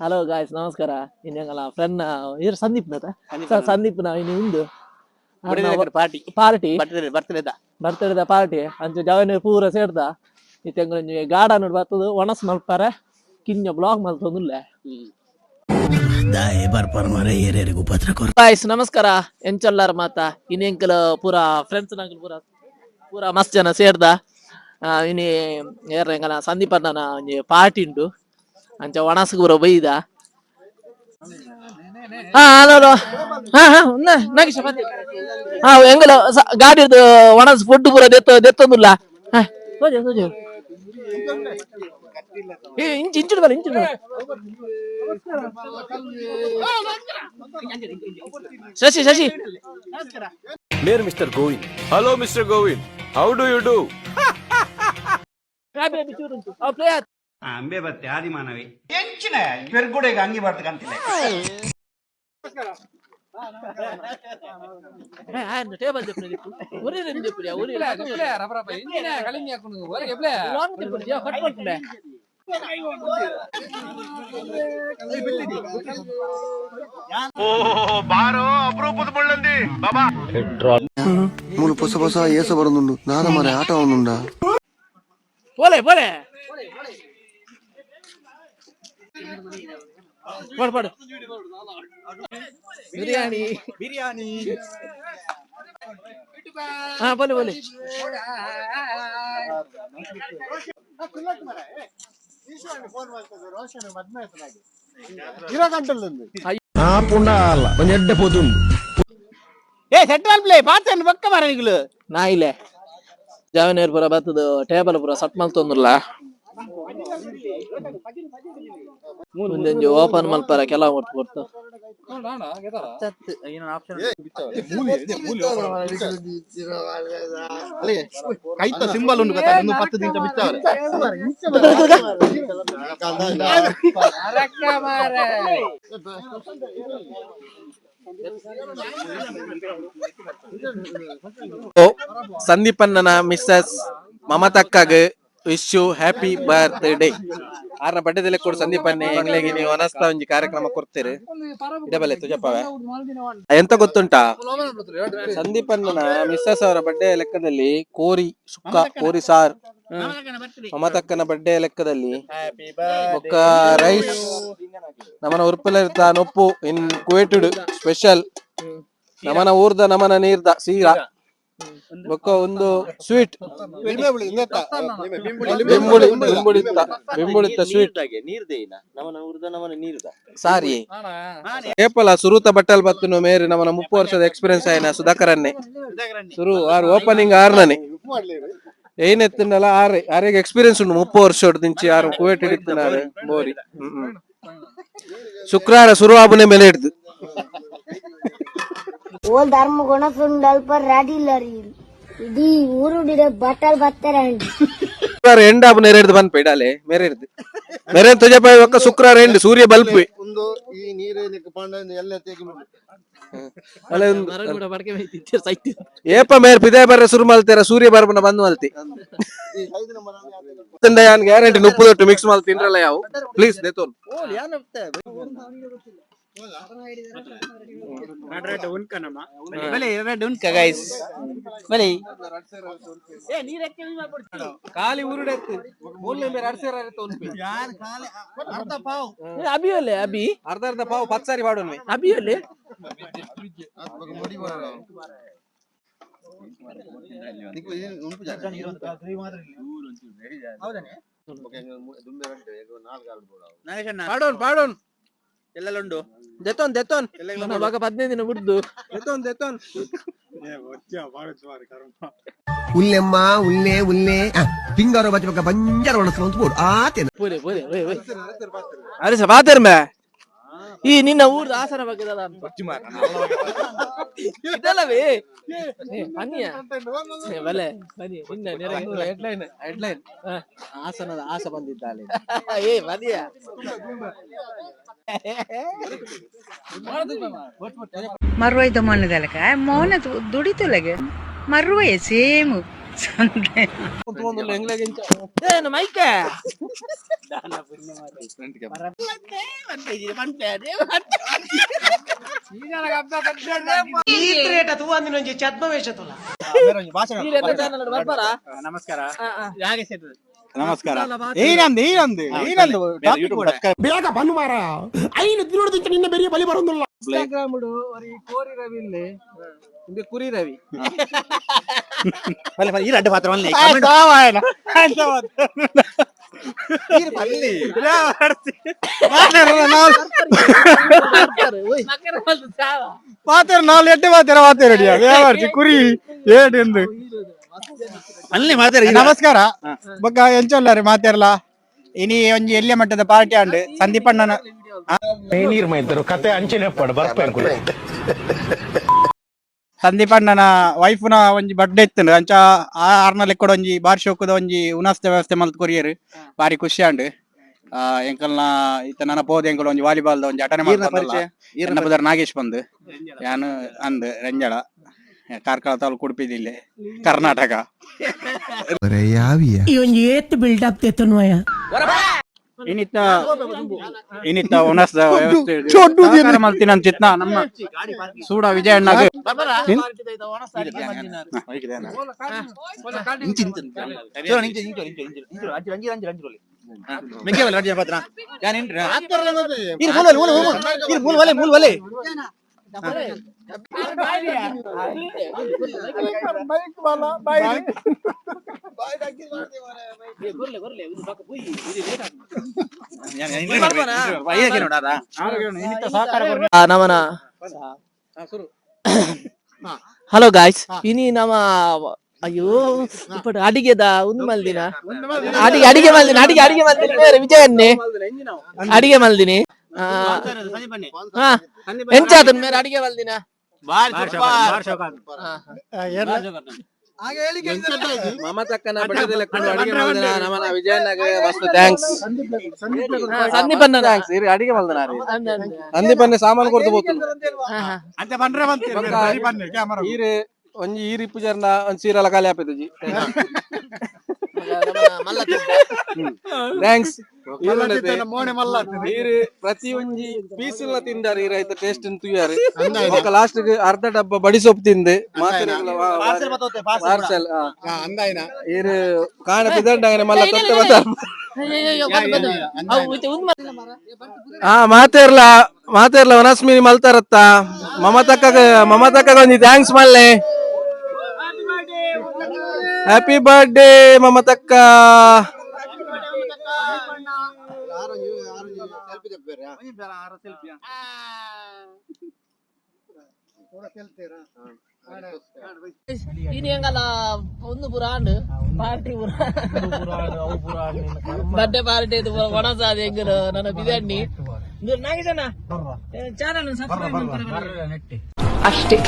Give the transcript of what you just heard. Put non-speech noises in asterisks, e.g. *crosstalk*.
Hello guys ನಮಸ್ಕಾರ. ಇನ್ನಂಗಲ್ಲ friend ಇದ್ರ ಸಂದೀಪ್ ನತ ಸಂದೀಪ್ ನಾ ಇನ್ನು ಇಂದು ಪಾರ್ಟಿ ಪಾರ್ಟಿ ಬರ್ತದೆ ಬರ್ತದೆ ಬರ್ತಡೇದ ಪಾರ್ಟಿ ಅಂಚು ಜವನ ಪೂರ ಸೇರ್ದ. ಇತ್ತಂಗ ಗಾರ್ಡನ್ ಬರ್ತದ. ಒಣಸ್ ಮಲ್ಪಾರೆ. ಕಿಂಜ ಬ್ಲಾಗ್ ಮಲ್ತೊಂದುಲ್ಲ ಗಾಯ್ಸ್ ನಮಸ್ಕಾರ. ಎಂಚಲ್ಲಾರ ಮಾತ. ಇನ್ನೆಂಕಲ ಪೂರ ಫ್ರೆಂಡ್ಸ್ ನಂಗಲ್ ಪೂರ ಪೂರ ಮಸ್ತ್ ಜನ ಸೇರ್ದ. ಆ, ಇನಿ ಏರ್ ಸಂದೀಪ್ ಅಣ್ಣನ ಒಂಜಿ ಪಾರ್ಟಿ ಉಂಟು. ಅಂಚ ಒಣಸ್ಗ್ ಪೂರ ಬೈದ ಹಾ ಹಲೋ ಹಲೋ ಹಾ ಹಾ ಉನ್ನ ನಾಗೇಶ ಬನ್ನಿ ಹಾ ಎಂಗಲ ಸ- ಗಾಡಿದು ಒಣಸ್ ಫುಡ್ ಪೂರ ದೆತ್ತ ದೆತ್ತೊಂದುಲ್ಲ ಹಾ ಹೋಜೆ ಹೋಜೆ ಏ ಇಂಚ್ ಇಂಚಿಡ್ ಬರ ಇಂಚಿಡ್ ಬರ Shashi Shashi Dear Mr. Govind. Hello, Mr. Govind. How do you do? Play Ambe ಬತ್ತೆ ಆದಿ ಮಾನವಿ ಎಂಚಿನ ಪೆರ್ಗುಡೆಗೆ ಅಂಗಿ ಬರ್ತ ಕಂತಿಲ್ಲ ಟೇಬಲ್ ಚೆಪ್ಪಿನ ಒರಿ ರೆಂದು ಚೆಪ್ಪಿಯ ಒರಿ ಲಾಂಗ್ ಚೆಪ್ಪಿಯ ಕಟ್ ಮಾಡ್ತಿಲ್ಲ ಮೂಲು ಹೊಸ ಹೊಸ ಏಸ ಬರೋದುಂಡು ನಾನ ಮರೆ ಆಟ ಅವನುಂಡ ಬೋಲೆ ಬೋಲೆ ಪಾಡು ಪಾಡು ಬಿರಿಯಾನಿ ಬಿರಿಯಾನಿ ಹಾ ಬೋಲೆ ಬೋಲೆ ಏ ಸೆಟ್ವಲ್ ಪ್ಲೇ ಪಾತ್ರ ಪಕ್ಕ ಮರ ನಿಗ್ಲು ನಾ ಇಲ್ಲೇ ಜಾವನೇರ್ ಓಪನ್ ಮಲ್ಪರ ಕೊಡ್ತು ಕೊಡ್ತು ಕೈತ ಸಿಂಬಲ್ ಉಂಟು ಪತ್ತು ದಿನ ಸಂದೀಪಣ್ಣನ ಮಿಸ್ಸಸ್ ಮಮತಕ್ಕಗ್ ವಿಶ್ ಯು ಹ್ಯಾಪಿ ಬರ್ತ್ಡೇ ಆರ್ನ ಬಡ್ಡೆದಲ್ಲೇ ಕೊಡು ಸಂದೀಪನ್ನೇ ಎಂಗ್ಲೆಗೆ ನೀವು ಅನಸ್ತಾ ಒಂಜಿ ಕಾರ್ಯಕ್ರಮ ಕೊಡ್ತೀರಿ. ಇಡಬಲ್ಲೆ ತುಜಪ್ಪವೆ. ಎಂತ ಗೊತ್ತುಂಟಾ? ಸಂದೀಪನ್ನ ಮಿಸ್ಸಸ್ ಅವರ ಬಡ್ಡೆ ಲೆಕ್ಕದಲ್ಲಿ ಕೋರಿ ಸುಕ್ಕ, ಕೋರಿ ಸಾರ್. ಮಮತಕ್ಕನ ಬಡ್ಡೆ ಲೆಕ್ಕದಲ್ಲಿ ಒಕ್ಕ ರೈಸ್ ನಮನ ಉರ್ಪಲ ಇರ್ತ ನೊಪ್ಪು, ಇನ್ ಕ್ವೇಟುಡ್ ಸ್ಪೆಷಲ್ ನಮನ ಊರ್ದ ನಮನ ನೀರ್ದ ಸೀರಾ. ಒಕ್ಕ ಒಂದು ಸ್ವೀಟ್. ಬಿಂಬುಳಿತ ಸ್ವೀಟ್. ಸಾರಿ. ಏಪಲ ಸುರೂತ ಬಟ್ಟಲ್ ಬತ್ತುನು ಮೇರಿ ನಮನ ಮುಪ್ಪು ವರ್ಷದ ಎಕ್ಸ್ಪೀರಿಯನ್ಸ್ ಆಯ್ನ ಸುಧಾಕರನ್ನೇ. ಸುರು ಆರ್ ಓಪನಿಂಗ್ ಆರ್ನನೆ. ಏನ್ ಎತ್ತಿನಲ್ಲ ಆರೆ. ಆರೆಗೆ ಎಕ್ಸ್ಪೀರಿಯನ್ಸ್ ಉಂಟು ಮುಪ್ಪು ವರ್ಷ ದಿಂಚಿ ಆರು ಕುವೇಟ್ ಹಿಡಿತಿನಾರೆ ಬೋರಿ ಹ್ಮ್ ಹ್ಮ್. ಶುಕ್ರವಾರ ಶುರು ಆಬುನೆ ಮೇಲೆ ಹಿಡ್ದು. ಗುಣಸುಂಡಲ್ ಪರ್ ರಾಡಿಲ್ಲರಿ ಇಡೀ ಊರುಡಿರ ಬಟ್ಟಲ್ ಬತ್ತಾರೆ ಅಂಡಿ. ಶುಕ್ರವಾರ ಎಂಡ ಆಬುನೆ ಹಿಡ್ದು ಬಂದ್ ಇಡಾಲೆ ಮೇರೆ ಹಿಡ್ದು. ಮೇರೆ ತುಜಪ ಒಕ್ಕ ಶುಕ್ರವಾರ ಎಂಡು ಸೂರ್ಯ ಬಲ್ಪ್. ಒಂದು ಈ ನೀರು ಪಾಂಡ ಎಲ್ಲ ತೆಗಿ ಅಲ್ಲ ಒಂದು ಏಪ ಮೇರ್ ಪಿದೆ ಬರ್ರೆ ಶುರು ಮಲ್ತೀರ ಸೂರ್ಯ ಬರ್ಬನ ಬಂದ್ ಮಲ್ತಿ. ತಿಂದ ಯಾನ್ ಗ್ಯಾರಂಟಿ ನುಪ್ಪು ತೊಟ್ಟು ಮಿಕ್ಸ್ ಮಲ್ ತಿನ್ರಲ್ಲ ಯಾವ? ಪ್ಲೀಸ್ ದೇತೋನ್ ಬೆಲೆ ಎರಡು ಉಂಟ ಗೈಸ್ ಬೆಲೆ ಖಾಲಿ ಊರುಡೆತ್ತು ಮೂಲೆ ಮೇರೆ ಅರ್ಸೇರ ಅರ್ಧ ಪಾವ್ ಅಭಿ ಅಲ್ಲೇ ಅಭಿ ಅರ್ಧ ಅರ್ಧ ಪಾವು ಪತ್ ಸಾರಿ ಬಾಡೋನ್ವಿ ಅಭಿ ಅಲ್ಲೇ ಪಾಡೋನ್ ಪಾಡೋನ್ ಎಲ್ಲೆಲ್ಲ ಉಂಡು ದೆತೋನ್ ದೆತ್ತೊನ್ ನನ್ನ ಮಗ ಹದಿನೈದು ದಿನ ಬಿಡ್ದು ದೆತ್ತೊಂದ್ ದೆತ್ತೊನ್ ಉಲ್ಲೆಮ್ಮ ಉಲ್ಲೆ ಉಲ್ಲೆ ಪಿಂಗಾರು ಬಚ್ಚಬೇಕ ಬಂಜಾರ ಒಣಸ್ಕೊಂಡು ಅಂತ ಬೋಡು ಆತೇನ ಓಯ್ ಓಯ್ ಅರೆ ಸ ಬಾತರ್ ಮೇ ಈ ನಿನ್ನ ಊರ್ದ ಆಸನ ಬಗ್ಗೆ ಇದಲ್ಲವೇ ಏ, ಬನ್ನಿಯ ಬಲೆ ಬನ್ನಿ ನಿನ್ನ ಹೆಡ್ಲೈನ್ ಹೆಡ್ಲೈನ್ ಆಸನದ ಆಸ ಬಂದಿದ್ದಾಳೆ ಏ ಬದಿಯ ಮರುವೈದ ಮೊನ್ನದಲಕ ಮೌನ ದುಡಿತೊಲಗೆ ಮರುವಯ ಸೇಮು ಕುಂತ್ಕೊಂಡುಲ್ಲ ಎಂಗ್ಲೆಗೆ ಇಂಚ ಏನು ಮೈಕೆ ನಮಸ್ಕಾರ ನಮಸ್ಕಾರ ನಮಸ್ಕಾರ ಏನಂದು ಏನಂದು ಏನಂದು ಬೇಗ ಬನ್ನು ಮಾರ ಐನು ತಿನ್ನೋದಕ್ಕೆ ನಿನ್ನ ಬೇರೆ ಬಲಿ ಬರೋದಿಲ್ಲ ಇನ್ಸ್ಟಾಗ್ರಾಮ್ ಕೋರಿ ರವಿ ಇಲ್ಲಿ ನಿಮ್ಗೆ ಕುರಿ ರವಿ ಈ ರಡ್ಡು ಪಾತ್ರ ಒಳ್ಳೆ ಮಾತಾರ ನಾಲ್ ಎಡ್ಡೆ ಮಾತಾರ ಮಾತಾರ ವ್ಯವಹಾರ ಕುರಿ ಏನೆಂದು ಅಲ್ಲಿ ಮಾತಾಡಿ ನಮಸ್ಕಾರ. ಬೊಕ್ಕ ಎಂಚೊಲ್ಲಾರಿ ಮಾತಾಡಲ? ಇನಿ ಒಂಜಿ ಎಲ್ಲಿಯ ಮಟ್ಟದ ಪಾರ್ಟಿ ಆಂಡ್ ಸಂದೀಪಣ್ಣನ ನೀರ್ ಮೈದರು ಕತೆ ಅಂಚನೆ ಪಡ ಸಂದೀಪಣ್ಣನ ವೈಫ್ನ ಒಂಜಿ ಬರ್ಡೇ ಇತ್ತು ಅಂಚ ಆ ಆರ್ನಲ್ಲಿ ಕೂಡ ಒಂಜಿ ಬಾರಿ ಶೋಕದ ಒಂಜಿ ಉನಾಸ್ತ ವ್ಯವಸ್ಥೆ ಮಲ್ತ್ ಕೊರಿಯರ್. ಬಾರಿ ಖುಷಿ ಆಂಡ್. ಆ ಎಂಕಲ್ನ ಇತ್ತ ನನ್ನ ಪೋದ ಎಂಕಲ್ ಒಂಜಿ ವಾಲಿಬಾಲ್ ಒಂಜಿ ಅಟನೆ ಮಾಡ್ತಾರೆ ನಾಗೇಶ್ ಬಂದು. ಯಾನು ಅಂದ್ ರಂಜಳ. ಕಾರ್ಕಳ ತಾಲೂಕು ಉಡುಪಿದಿಲ್ಲೆ ಕರ್ನಾಟಕ. ಯಾವಿಯ? ಒಂಜಿ ಏತ್ ಬಿಲ್ಡಪ್ ತೆತ್ತನ್ವಯ ಇನಿತ್ತ ಇನಿತ್ತ ಉನಾಸ್ದ ವ್ಯವಸ್ಥೆ ಮಲ್ತಿನ ಚಿತ್ನ ನಮ್ಮ ಸೂಡ ಮೂಲ ಆ, ನಮನ. ಹಲೋ ಗಾಯ್ಸ್ ಇನಿ ನಮ ಅಯ್ಯೋ ಇಪ್ಪಡು ಅಡಿಗೆದ ಒಂದು ಮಲ್ದಿನ. ಅಡಿಗೆ ಅಡಿಗೆ ಮಲ್ದಿನ ಅಡಿಗೆ ಅಡಿಗೆ ಮಲ್ದಿನ. ವಿಜಯನ್ನೇ. ಅಡಿಗೆ ಮಲ್ದಿನಿ. ಆ, ಹಾ. ಎಂಚಾತನ ಮೇರೆ ಅಡಿಗೆ ಬಲ್ದಿನ ಮಮತಕ್ಕನ ಬಡದೆಲ್ಲ ಅಡಿಗೆ ನಮ್ಮನ ವಿಜಯನಗರ ಮಸ್ತ್ ಥ್ಯಾಂಕ್ಸ್ ಸಂದೀಪನ್ನ ಥ್ಯಾಂಕ್ಸ್ ಇರಿ ಅಡಿಗೆ ಮಲ್ದನ ಸಂದೀಪನ್ನೆ ಸಾಮಾನು ಕೊಡ್ತು ಬೋತು ಅಂತ ಬಂದ್ರೆ ಬಂತು ಕ್ಯಾಮರಾ ಈರೆ ಒಂಜಿ ಈರಿ ಪೂಜಾರ್ನ ಒಂದ್ ಸೀರೆಲ್ಲ ಖಾಲಿ ಆಪೇತಜಿ ಥ್ಯಾಂಕ್ಸ್ *laughs* ಮೋಣೆ ಮಲ್ಲ ಈರು ಪ್ರತಿ ಒಂಜಿ ಪೀಸುಲ್ಲ ತಿಂದಾರೆ ಈ ರೈತ ಟೇಸ್ಟ್ ತುಯ್ಯಾರು ಬೊಕ್ಕ ಲಾಸ್ಟ್ ಅರ್ಧ ಡಬ್ಬ ಬಡಿ ಸೊಪ್ಪು ತಿಂದು. ಪಾರ್ಸಲ್ ಈರು ಕಾಣ ಪಿದಂಡಾಗನೆ ಮಲ್ಲ ತೊಟ್ಟೆ ಬತ್ತಾರ ಹಾ ಮಾತೇರ್ಲ ಮಾತೇರ್ಲ ವನಸ್ಮಿನಿ ಮಲ್ತಾರತ್ತ. ಮಮತಕ್ಕ ಮಮತಕ್ಕ ಒಂದಿ ಥ್ಯಾಂಕ್ಸ್ ಮಲ್ಲೆ happy birthday ಮಮತಕ್ಕ ini yang kala ಒಂದು ಪುರಾಂಡ್ ಪಾರ್ಟಿ ಬರ್ಡೇ ಪಾರ್ಟಿ ಇದು ಒಣಸಾದ ಹೆಂಗರು ನನ್ನ ಬಿದಣ್ಣಿ ನಾಗಿದಣ್ಣ ಚಾನಲ್ ಸಬ್ಸ್ಕ್ರೈಬ್ ಮಾಡ್ತಾರೆ ಅಷ್ಟೇ